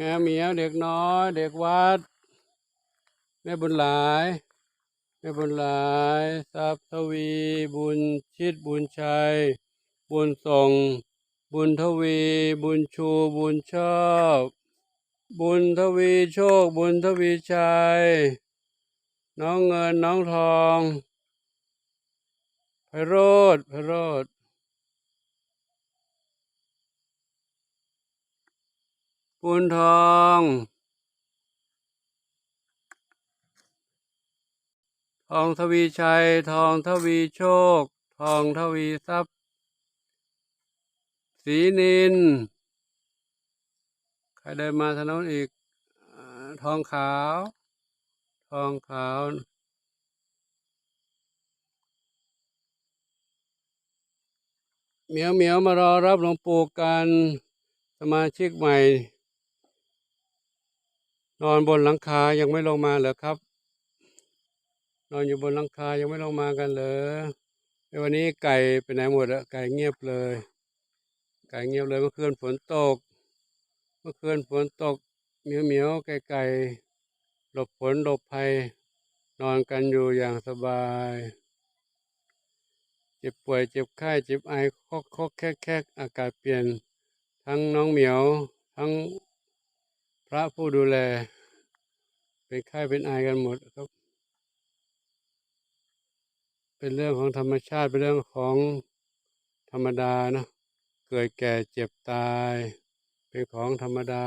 แมวเหมียวเด็กน้อย เด็กวัดแม่บุญหลายแม่บุญหลายทรัพย์ทวี บุญชิดบุญชัย บุญส่ง บุญทวี บุญชูบุญชอบ บุญทวีโชค บุญทวีชัย น้องเงินน้องทองไพโรธไพโรธ บุญทองทองทวีชัย ทองทวีโชค ทองทวีทรัพย์ศรีนิน ใครเดินมาทนนอีก ทองขาว ทองขาว เหมียวเหมียวมารอรับหลวงปู่กัน สมาชิกใหม่ นอนบนหลังคายังไม่ลงมาเหรอครับ นอนอยู่บนหลังคายังไม่ลงมากันเหรอในวันนี้ไก่ไปไหนหมดอะไก่เงียบเลย ไก่เงียบเลยเมื่อคืนฝนตก เมื่อคืนฝนตกเหมียวเหมียวไก่ไก่หลบฝนหลบภัย นอนกันอยู่อย่างสบาย เจ็บป่วยเจ็บไข้เจ็บไอคอกคอกแคกแคกอากาศเปลี่ยน ทั้งน้องเหมียวทั้ง พระผู้ดูแล เป็นไข้เป็นไอกันหมดครับ เป็นเรื่องของธรรมชาติ เป็นเรื่องของธรรมดานะเกิดแก่เจ็บตาย เป็นของธรรมดา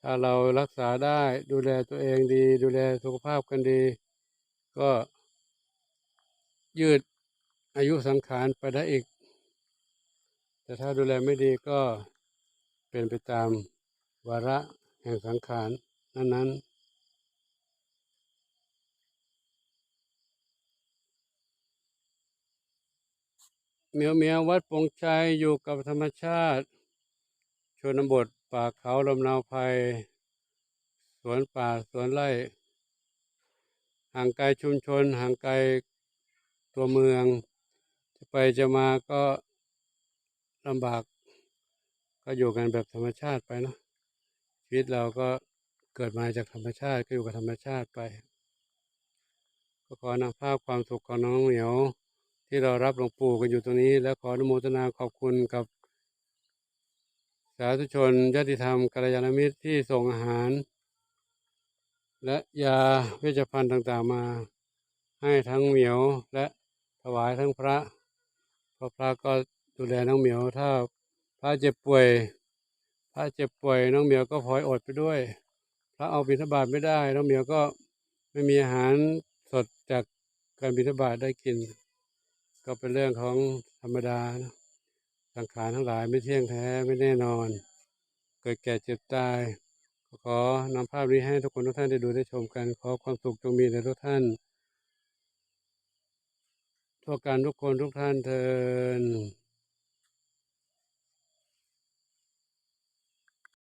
ถ้าเรารักษาได้ดูแลตัวเองดี ดูแลสุขภาพกันดี ก็ยืดอายุสังขารไปได้อีก แต่ถ้าดูแลไม่ดีก็เป็นไปตามวาระ แห่งสังขารนั้นๆเมียวเมียววัดปงชัยอยู่กับธรรมชาติชนบทป่าเขาลำนาวไพสวนป่าสวนไร่ห่างไกลชุมชน ห่างไกลตัวเมือง จะไปจะมาก็ลำบาก ก็อยู่กันแบบธรรมชาติไปเนาะ ชีวิตเราก็เกิดมาจากธรรมชาติก็อยู่กับธรรมชาติไป ก็ขอนำภาพความสุขของน้องเหมียว ที่เรารับหลวงปู่กันอยู่ตรงนี้ และขออนุโมทนาขอบคุณกับ สาธุชนญาติธรรมกัลยาณมิตรที่ส่งอาหาร และยาเวชภัณฑ์ต่างๆมา ให้ทั้งเหมียวและถวายทั้งพระเพราะพระก็ดูแลน้องเหมียวถ้าพระเจ็บป่วย พระเจ็บป่วยน้องเหมียวก็พลอยอดไปด้วย พระเอาบิณฑบาตไม่ได้ น้องเหมียวก็ไม่มีอาหารสดจากการบิณฑบาตได้กิน ก็เป็นเรื่องของธรรมดานะสังขารทั้งหลายไม่เที่ยงแท้ไม่แน่นอน เกิดแก่เจ็บตายขอนำภาพนี้ให้ทุกคนทุกท่านได้ดูได้ชมกันขอความสุขจงมีในทุกท่านทั่วกันทุกคนทุกท่านเทิน